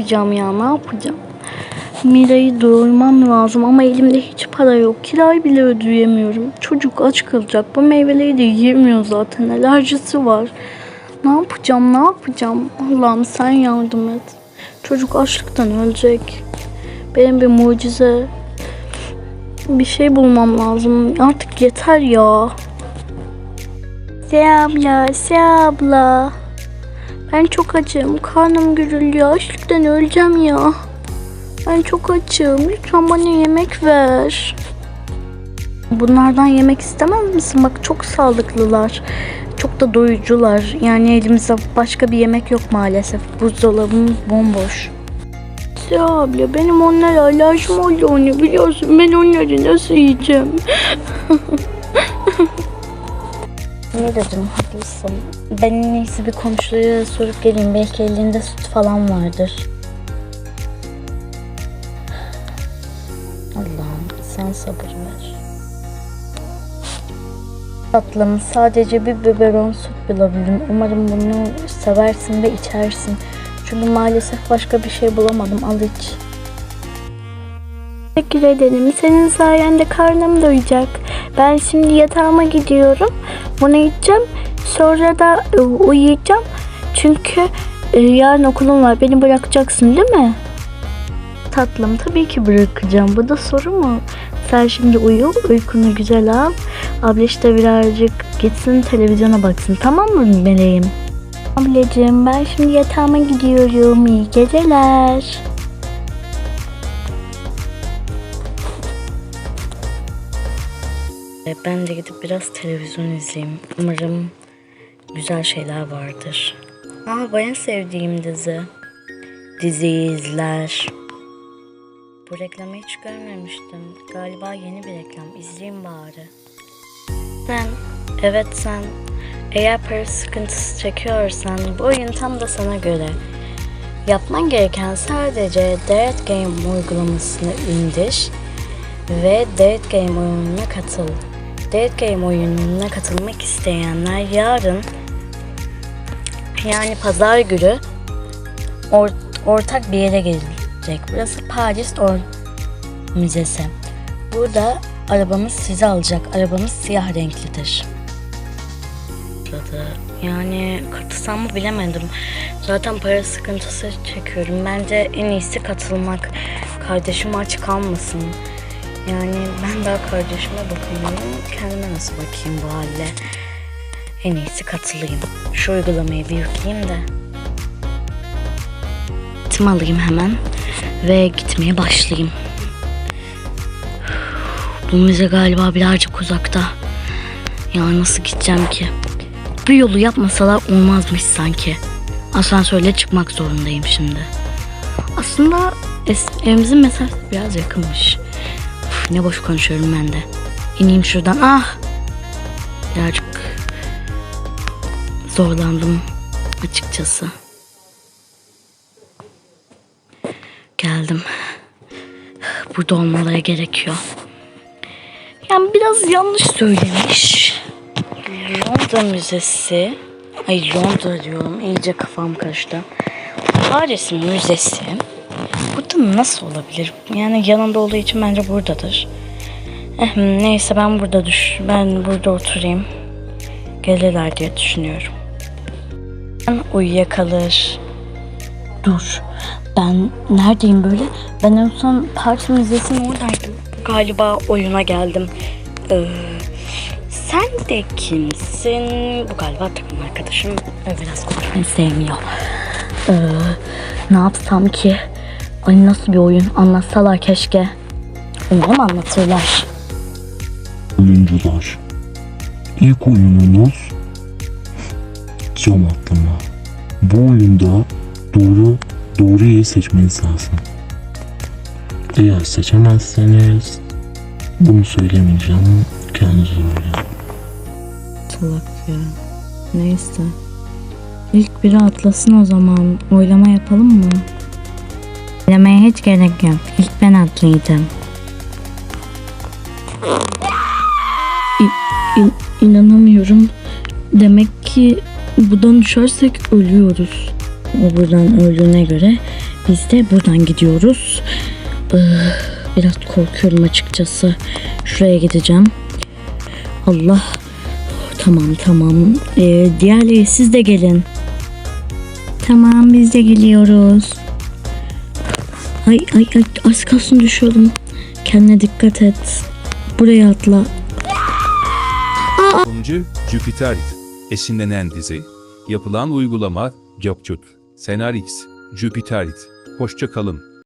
yapacağım ya ne yapacağım? Mira'yı doyurmam lazım ama elimde hiç para yok. Kirayı bile ödeyemiyorum. Çocuk aç kalacak. Bu meyveleri de yiyemiyor zaten. Alerjisi var. Ne yapacağım ne yapacağım? Allah'ım sen yardım et. Çocuk açlıktan ölecek. Benim bir mucize. Bir şey bulmam lazım. Artık yeter ya. Selam abla, Selam abla. Ben çok açım. Karnım gürülüyor. Açlıktan öleceğim ya. Ben çok açım. Lütfen bana yemek ver. Bunlardan yemek istemez misin? Bak çok sağlıklılar. Çok da doyucular. Yani elimizde başka bir yemek yok maalesef. Buzdolabımız bomboş. Ya abla benim onlara alerjim oldu onu biliyorsun. Ben onları nasıl yiyeceğim? ne dedim haklısın. Ben en iyisi bir komşuya sorup geleyim. Belki elinde süt falan vardır. Allah'ım sen sabır ver. Tatlım sadece bir biberon süt bulabilirim. Umarım bunu seversin ve içersin. Çünkü maalesef başka bir şey bulamadım. Al iç. Teşekkür ederim. Senin sayende karnım doyacak. Ben şimdi yatağıma gidiyorum. Bunu içeceğim. Sonra da e, uyuyacağım. Çünkü e, yarın okulum var. Beni bırakacaksın değil mi? Tatlım tabii ki bırakacağım. Bu da soru mu? Sen şimdi uyu. Uykunu güzel al. Abla işte birazcık gitsin televizyona baksın. Tamam mı meleğim? Ablacığım ben şimdi yatağıma gidiyorum. İyi geceler. Ben de gidip biraz televizyon izleyeyim. Umarım güzel şeyler vardır. Aa bayağı sevdiğim dizi. Diziyi izler. Bu reklamı hiç görmemiştim. Galiba yeni bir reklam. İzleyeyim bari. Sen, evet sen. Eğer para sıkıntısı çekiyorsan bu oyun tam da sana göre. Yapman gereken sadece Dead Game uygulamasını indir ve Dead Game oyununa katıl. Dead Game oyununa katılmak isteyenler yarın yani pazar günü or- ortak bir yere gelecek. Burası Paris Or Müzesi. Burada arabamız sizi alacak. Arabamız siyah renklidir. Yani katılsam mı bilemedim. Zaten para sıkıntısı çekiyorum. Bence en iyisi katılmak. Kardeşim aç kalmasın. Yani ben daha kardeşime bakamıyorum. Kendime nasıl bakayım bu halde? En iyisi katılayım. Şu uygulamayı bir yükleyeyim de. Tim alayım hemen. Ve gitmeye başlayayım. Bu müze galiba birazcık uzakta. Ya nasıl gideceğim ki? Bu yolu yapmasalar olmazmış sanki. Asansörle çıkmak zorundayım şimdi. Aslında evimizin mesafesi biraz yakınmış. Ne boş konuşuyorum ben de. İneyim şuradan. Ah! Birazcık zorlandım açıkçası. Geldim. Burada olmaları gerekiyor. Yani biraz yanlış söylemiş. Londra Müzesi. Ay Londra diyorum. iyice kafam karıştı. Paris Müzesi. Burada nasıl olabilir? Yani yanında olduğu için bence buradadır. Eh, neyse ben burada düş ben burada oturayım. Gelirler diye düşünüyorum. Ben uyuyakalır. Dur. Ben neredeyim böyle? Ben en son Paris Müzesi'nin oradaydım. Galiba oyuna geldim. Ee, sen de kimsin? Bu galiba takım arkadaşım. Ee, Biraz konuşmayı sevmiyor. Ee, ne yapsam ki? Ay nasıl bir oyun? Anlatsalar keşke. Umarım anlatırlar. Oyuncular. İlk oyunumuz cam atlama. Bu oyunda doğru doğruyu seçmeniz lazım. Eğer seçemezseniz bunu söylemeyeceğim. Kendiniz öyle. Salak ya. Neyse. İlk biri atlasın o zaman. Oylama yapalım mı? Oylamaya hiç gerek yok. İlk ben atlayacağım. İ-. Demek ki buradan düşersek ölüyoruz. O buradan öldüğüne göre Biz de buradan gidiyoruz. Biraz korkuyorum açıkçası. Şuraya gideceğim. Allah. Tamam tamam. Ee, diğerleri siz de gelin. Tamam biz de geliyoruz. Ay ay ay az kalsın düşüyordum. Kendine dikkat et. Buraya atla. Yapımcı Jupiter esinlenen dizi. Yapılan uygulama Gökçut. Senarist Jupiter. Hoşça kalın.